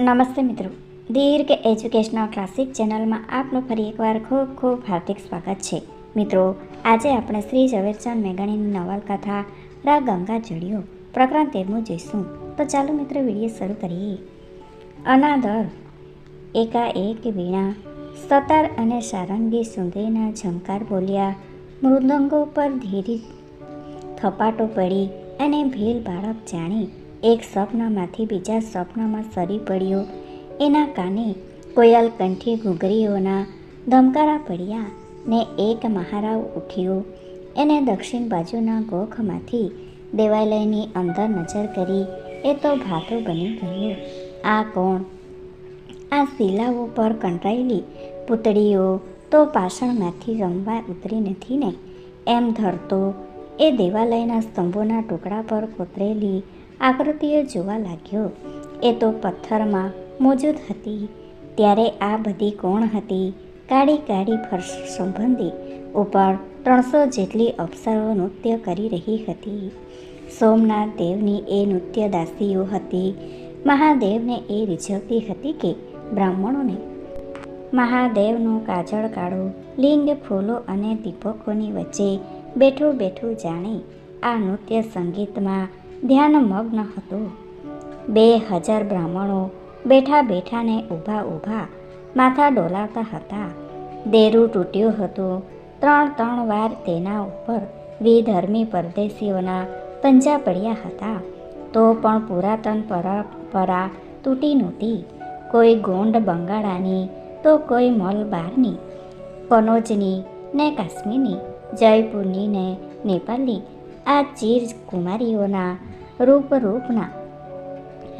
નમસ્તે મિત્રો. દીર્ઘ educational classic ચેનલમાં આપનું ફરી એકવાર ખૂબ ખૂબ હાર્દિક સ્વાગત છે. મિત્રો, આજે આપણે શ્રી ઝવેરચંદ મેઘાણીની નવલકથા રા ગંગા જળિયો પ્રકરણ તેરમું જોઈશું. તો ચાલો મિત્રો વીડિયો શરૂ કરીએ. અનાદર, એકાએક વીણા, સતાર અને સારંગી સુંદરીના ઝંકાર બોલ્યા, મૃદંગો પર ધીરી થપાટો પડી અને ભીલ બાળક જાણી એક સ્વપ્નમાંથી બીજા સ્વપ્નમાં સરી પડ્યો. એના કાને કોયલ કંઠી ઘૂઘરીઓના ધમકારા પડ્યા ને એક મહારાવ ઉઠ્યો. એને દક્ષિણ બાજુના ગોખમાંથી દેવાલયની અંદર નજર કરી. એ તો ભાતો બની ગયો. આ કોણ? આ શિલાઓ પર કંટાયેલી પૂતળીઓ તો પાષાણમાંથી રમવા ઉતરી નથી ને. એમ ધરતો, એ દેવાલયના સ્તંભોના ટુકડા પર કોતરેલી આકૃતિઓ જોવા લાગ્યો. એ તો પથ્થરમાં મોજૂદ હતી. ત્યારે આ બધી કોણ હતી? કાળી કાળી ફર્શ સંબંધી ઉપર ત્રણસો જેટલી અપ્સરો નૃત્ય કરી રહી હતી. સોમનાથ દેવની એ નૃત્ય દાસીઓ હતી. મહાદેવને એ રીઝવતી હતી કે બ્રાહ્મણોને? મહાદેવનું કાજળ કાળું, લિંગ ફૂલો અને દીપકોની વચ્ચે બેઠું બેઠું જાણે આ નૃત્ય સંગીતમાં ધ્યાનમગ્ન હતું. બે હજાર બ્રાહ્મણો બેઠા બેઠાને ઊભા ઊભા માથા ડોલાવતા હતા. દેરું તૂટ્યું હતું. ત્રણ ત્રણ વાર તેના ઉપર વિધર્મી પરદેશીઓના પંજા પડ્યા હતા. તો પણ પુરાતન પરંપરા તૂટી નહોતી. કોઈ ગોંડ બંગાળાની તો કોઈ મલબારની કનોજની ને કાશ્મીરની, જયપુરની ને નેપાળની આ ચીર કુમારીઓના રૂપ રૂપના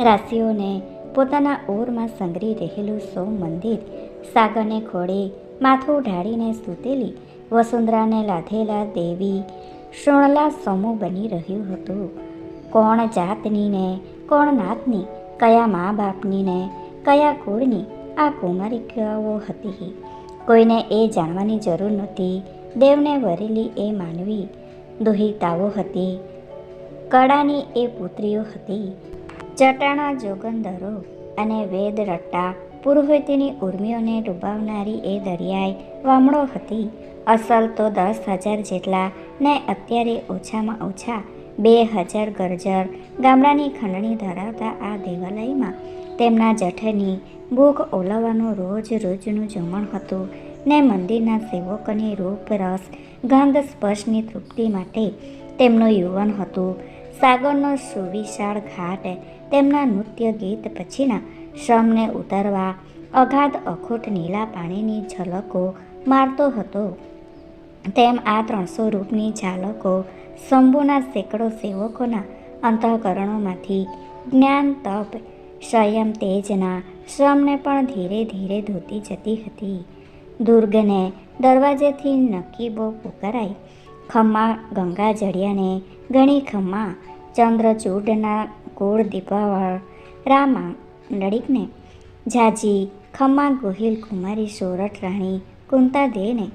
રાશિઓને પોતાના ઓરમાં સંગરી રહેલું સૌ મંદિર સાગરને ખોળે, માથું ઢાળીને સૂતેલી વસુંધરાને લાધેલા દેવી શોણલા સમૂહ બની રહ્યું હતું. કોણ જાતની ને કોણ નાતની, કયા મા બાપની ને કયા કુળની આ કુમારિકાઓ હતી? કોઈને એ જાણવાની જરૂર નહોતી. દેવને વરેલી એ માનવી દુહિતાઓ હતી, કળાની એ પુત્રીઓ હતી. ચટાણા, જોગંદરો અને વેદ રટ્ટા પુરોહિતની ઉર્મિઓને ડૂબાવનારી એ દરિયાઈ વામણો હતી. અસલ તો દસ હજાર જેટલા ને અત્યારે ઓછામાં ઓછા બે હજાર ગરજર ગામડાની ખંડણી ધરાવતા આ દેવાલયમાં તેમના જઠની ભૂખ ઓલવવાનું રોજ રોજનું જમણ હતું ને મંદિરના સેવકોની રૂપ રસ ગંધ સ્પર્શની તૃપ્તિ માટે તેમનું યુવન હતું. સાગરનો સુવિશાળ ઘાટ તેમના નૃત્ય ગીત પછીના શ્રમને ઉતારવા અગાધ અખૂટ નીલા પાણીની ઝલકો મારતો હતો. તેમ આ ત્રણસો રૂપની ઝાલકો શંભુના સેંકડો સેવકોના અંતઃકરણોમાંથી જ્ઞાન, તપ, સંયમ, તેજના શ્રમને પણ ધીરે ધીરે ધોતી જતી હતી. દુર્ગને દરવાજેથી નકીબો પુકારાઈ ખમ્મા ગંગા જડિયાને ગણી ખમ્મા ચંદ્રચૂડના કુળ દીપાવળ રામા નડીકને ઝાજી ખમ્મા ગોહિલ કુમારી સોરઠ રાણી કુંતા દેને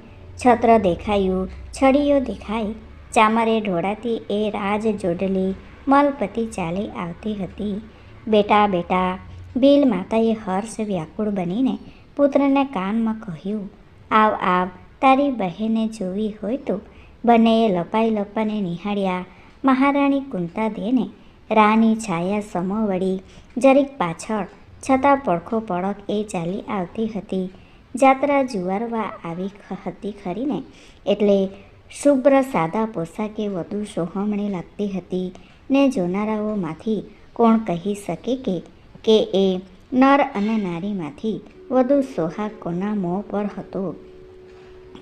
છત્ર દેખાયું છડીઓ દેખાઈ. ચામરે ઢોળાતી એ રાજ જોડલી મલપતિ ચાલી આવતી હતી. બેટા બેટા, ભીલ માતાએ હર્ષ વ્યાકુળ બનીને પુત્રને કાનમાં કહ્યું, આવ આવ, તારી બહેને જોવી હોય તો બંનેએ લપાઈ લપાને નિહાળ્યા. મહારાણી કુંતાદેને રાની છાયા સમોવડી, જરીક પાછળ, છતાં પડખો પડક એ ચાલી આવતી હતી. જાત્રા જુવારવા આવી હતી ખરીને, એટલે શુભ્ર સાદા પોશાકે વધુ સોહમણી લાગતી હતી. ને જોનારાઓમાંથી કોણ કહી શકે કે કે એ નર અને નારીમાંથી વધુ સોહાગ કોના મોં પર હતો?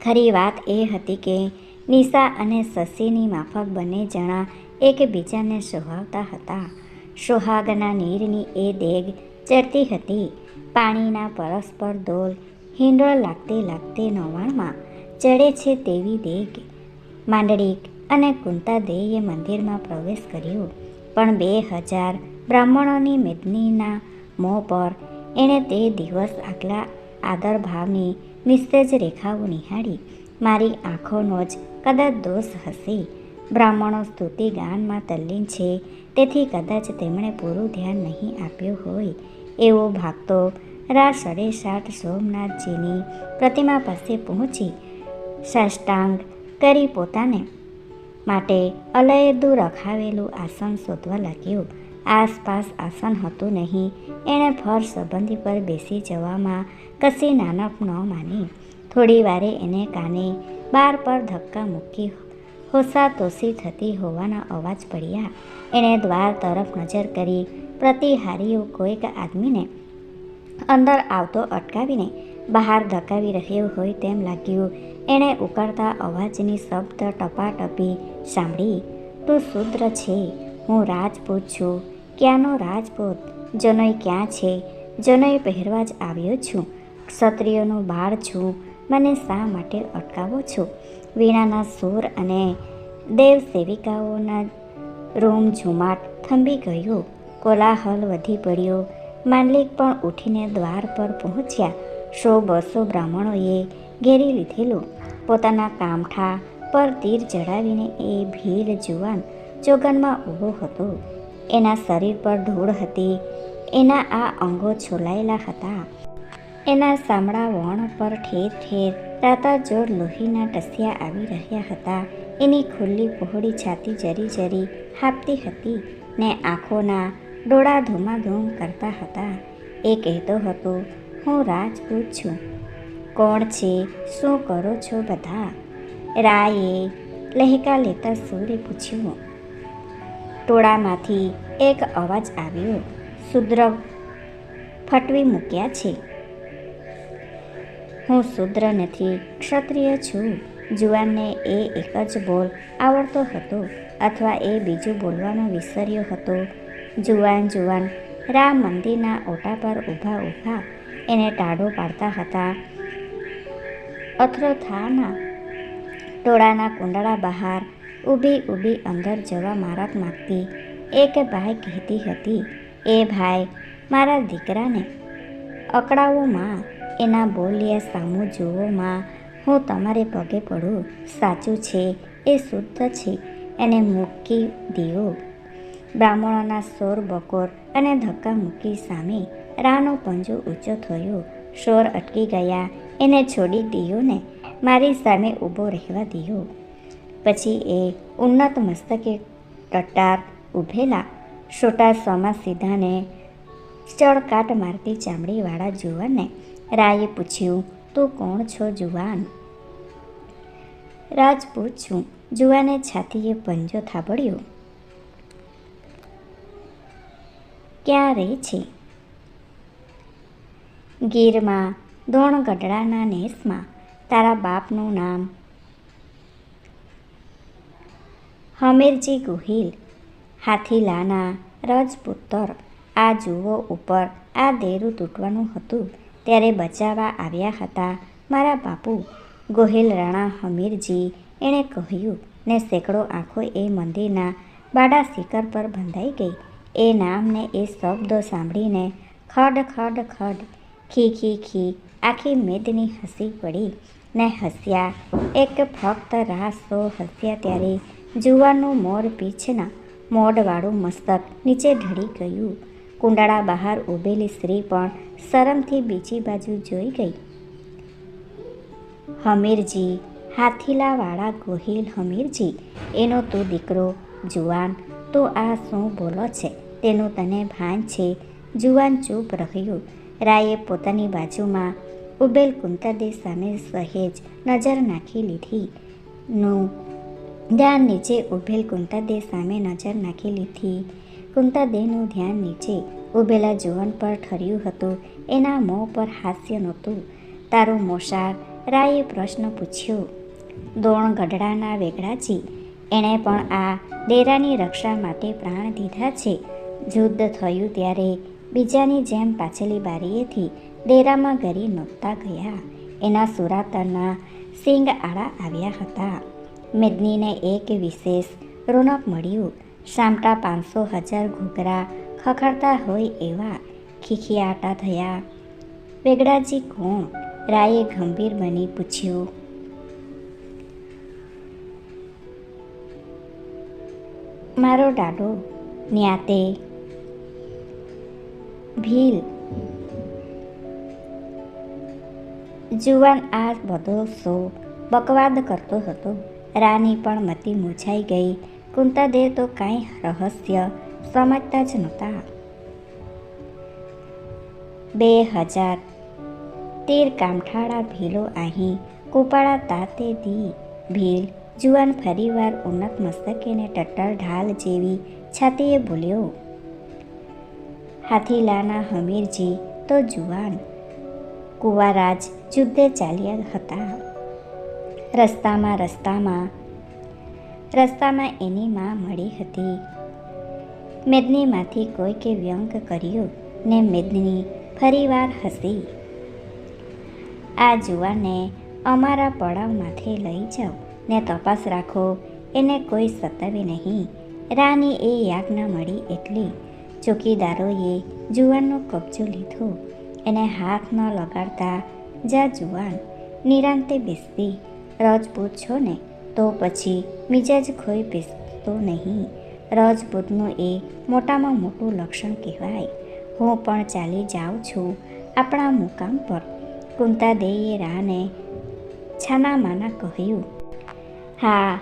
ખરી વાત એ હતી કે નિશા અને શશીની માફક બંને જણા એકબીજાને સોહાવતા હતા. સોહાગના નીરની એ દેગ ચડતી હતી. પાણીના પરસ્પર દોલ હિંડોળ લાગતી લાગતી નવાણમાં ચડે છે તેવી દેગ. માંડળીક અને કુંતા દેએ મંદિરમાં પ્રવેશ કર્યો. પણ બે હજાર બ્રાહ્મણોની મેદનીના મોં પર એણે તે દિવસ આટલા આદરભાવની નિસ્તેજ રેખાઓ નિહાળી. મારી આંખોનો જ કદાચ દોષ હશે. બ્રાહ્મણો સ્તુતિ ગાનમાં તલ્લીન છે. તેથી કદાચ તેમણે પૂરું ધ્યાન નહીં આપ્યું હોય. એવો ભાગતો રાત સાડે સાત સોમનાથજીની પ્રતિમા પાસે પહોંચી. સાષ્ટાંગ કરી પોતાને માટે અલયદું રખાવેલું આસન શોધવા લાગ્યો. આસપાસ આસન હતું નહીં. એણે ફર સંબંધી પર બેસી જવામાં કશી નાનક ન માની. થોડી વારે એને કાને બાર પર ધક્કા મૂકી હોસાતોસી થતી હોવાના અવાજ પડ્યા. એણે દ્વાર તરફ નજર કરી. પ્રતિહારીઓ કોઈક આદમીને અંદર આવતો અટકાવીને બહાર ધકાવી રહ્યો હોય તેમ લાગ્યું. એણે ઉકળતા અવાજની શબ્દ ટપાટપી સાંભળી. તું શુદ્ર છે. હું રાજપૂત છું ક્યાંનો રાજપૂત? જનોઈ ક્યાં છે? જનોઈ પહેરવા જ આવ્યો છું. ક્ષત્રિયોનો બાળ છું. મને શા માટે અટકાવો છો? વીણાના સૂર અને દેવ સેવિકાઓના રૂમ ઝુમાટ થંભી ગયો. કોલાહલ વધી પડ્યો. માંડલિક પણ ઉઠીને દ્વાર પર પહોંચ્યા. સો બસો બ્રાહ્મણોએ ઘેરી લીધેલું. પોતાના કામઠા પર તીર ચડાવીને એ ભીલ જુવાન ચોગનમાં ઊભો હતો. એના શરીર પર ધૂળ હતી. એના આ અંગો છોલાયેલા હતા. એના સામડા વણ પર ઠેર ઠેર રાતા જોર લોહીના ટસિયા આવી રહ્યા હતા. એની ખુલ્લી પહોળી છાતી જરી જરી હાપતી હતી ને આંખોના ડોળા ધૂમાધૂમ કરતા હતા. એ કહેતો હતો, હું રાજપૂત છું. કોણ છે? શું કરો છો બધા? રાયે. લહેકા લેતા સૂરે પૂછ્યું. ટોળામાંથી એક અવાજ આવ્યો. શુદ્ર ફટવી મૂક્યા છે. હું શુદ્ર નથી, ક્ષત્રિય છું. જુવાનને એ એક જ બોલ આવડતો હતો અથવા એ બીજું બોલવાનો વિસર્યો હતો. જુવાન જુવાન, રામ મંદિરના ઓટા પર ઊભા ઊભા એને ટાઢો પાડતા હતા. અથરોથાના ટોળાના કુંડળા બહાર ઊભી ઊભી અંદર જવા મારત માગતી. એક ભાઈ કહેતી હતી, એ ભાઈ, મારા દીકરાને અકળાવો માં, એના બોલ્યા સામું જુઓ માં, હું તમારે પગે પડું, સાચું છે, એ શુદ્ધ છે, એને મૂકી દીઓ બ્રાહ્મણોના સોર બકોર અને ધક્કા મૂકી સામે રાનો પંજો ઊંચો થયો. શોર અટકી ગયા. એને છોડી દીયો ને મારી સામે ઊભો રહેવા દિયો. પછી એ ઉન્નત મસ્તકે ટટાર ઊભેલા છોટા સોમા સીધાને ચળકાટ મારતી ચામડીવાળા જુવાનને રાયે પૂછ્યું, તું કોણ છો જુવાન? રાજપૂત છું જુવાને છાતીએ પંજો થાબડ્યો. ક્યાં રહે છે? ગીરમાં દોણ ગઢડાના નેસમાં. તારા બાપનું નામ હમીરજી ગોહિલ, હાથીલાના રજપુત્તર આ જુઓ ઉપર આ દેરું તૂટવાનું હતું. ત્યારે બચાવવા આવ્યા હતા મારા બાપુ. ગોહિલ રાણા હમીરજી એણે કહ્યું, ને સેંકડો આંખો એ મંદિરના બાડા શિખર પર બંધાઈ ગઈ. એ નામને એ શબ્દો સાંભળીને ખડ ખડ ખડ ખી ખી ખી આખી મેદની હસી પડી. ને હસ્યા, એક ફક્ત રાસો હસ્યા ત્યારે જુવાનનું મોર પીછના મોઢવાળું મસ્તક નીચે ઢળી ગયું. કુંડાળા બહાર ઊભેલી સ્ત્રી પણ શરમથી બીજી બાજુ જોઈ ગઈ. હમીરજી, હાથીલાવાળા ગોહિલ હમીરજી, એનો તું દીકરો જુવાન, તું આ શું બોલો છે? તેનું તને ભાન છે? જુવાન ચૂપ રહ્યું. રાયે પોતાની બાજુમાં ઉભેલ કુંતાદે સામે સહેજ નજર નાખી લીધી. નું ધ્યાન નીચે ઉભેલ કુંતાદેવ સામે નજર નાખી લીધી. કુંતાદેહનું ધ્યાન નીચે ઊભેલા જુવાન પર ઠર્યું હતું. એના મોં પર હાસ્ય નહોતું. તારું મોસાર રાયે પ્રશ્ન પૂછ્યો, દોણ ગઢડાના વેગડાજી, એણે પણ આ ડેરાની રક્ષા માટે પ્રાણ દીધા છે? યુદ્ધ થયું ત્યારે બીજાની જેમ પાછલી બારીએથી ડેરામાં ગરી નહોતા ગયા. એના સુરાતરના સિંગ આડા આવ્યા હતા. મેદનીને એક વિશેષ રોનક મળ્યું. સામટા પાંચસો હજાર ઘૂઘરા ખખડતા હોય એવા ખીખીયાટા થયા. વેગડાજી, કોણ? રાયે ગંભીર બની પૂછ્યું. મારો દાડો ન્યાતે. ભીલ. જુવાન આ બધો શો બકવાદ કરતો હતો. રાની પણ મતી મૂંઝાઈ ગઈ. કુંતાદેવ તો કાંઈ રહસ્ય સમજતા જ નહોતા. બે હજાર તેર કામઠાળા ભીલો અહીં કુપાળા તાતે દી ભીલ. જુવાન ફરીવાર ઉન્નત મસ્તકેને ટટ્ટર ઢાલ જેવી છાતીએ બોલ્યો હાથીલાના હમીરજી, તો જુવાન કુવારાજ યુદ્ધે ચાલ્યા હતા. રસ્તામાં રસ્તામાં રસ્તામાં એની માં મળી હતી. મેદનીમાંથી કોઈકે વ્યંગ કર્યો ને મેદની ફરીવાર હસી. આ જુવાને અમારા પડાવમાંથી લઈ જાઓ, ને તપાસ રાખો, એને કોઈ સતાવે નહીં. રાની એ યાજ્ઞા મળી એટલી. ચોકીદારોએ જુવાનનો કબજો લીધો. એને હાથ ન લગાડતા જા જુવાન, નિરાંતે બેસતી રજપૂત છો ને તો પછી મિજાજ ખોઈ પીસતો નહીં. રજપૂતનું એ મોટામાં મોટું લક્ષણ કહેવાય. હું પણ ચાલી જાઉં છું આપણા મુકામ પર. કુંતાદેઈએ રાને છાનામાના કહ્યું, હા,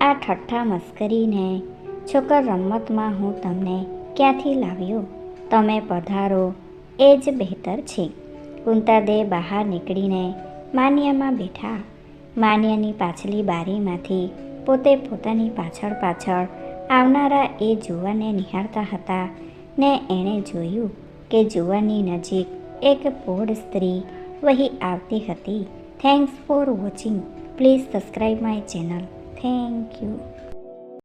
આ ઠઠ્ઠા મસ્કરીને છોકર રમતમાં હું તમને ક્યાંથી લાવ્યો? તમે પધારો, એ જ બહેતર છે. કુંતાદે બહાર નીકળીને માન્યામાં બેઠા. માન્યાની પાછલી બારીમાંથી પોતે પોતાની પાછળ પાછળ આવનારા એ જુવાનને નિહાળતા હતા ને એણે જોયું કે જુવાની નજીક એક પોડ સ્ત્રી વહી આવતી હતી. Thanks for watching please subscribe my channel thank you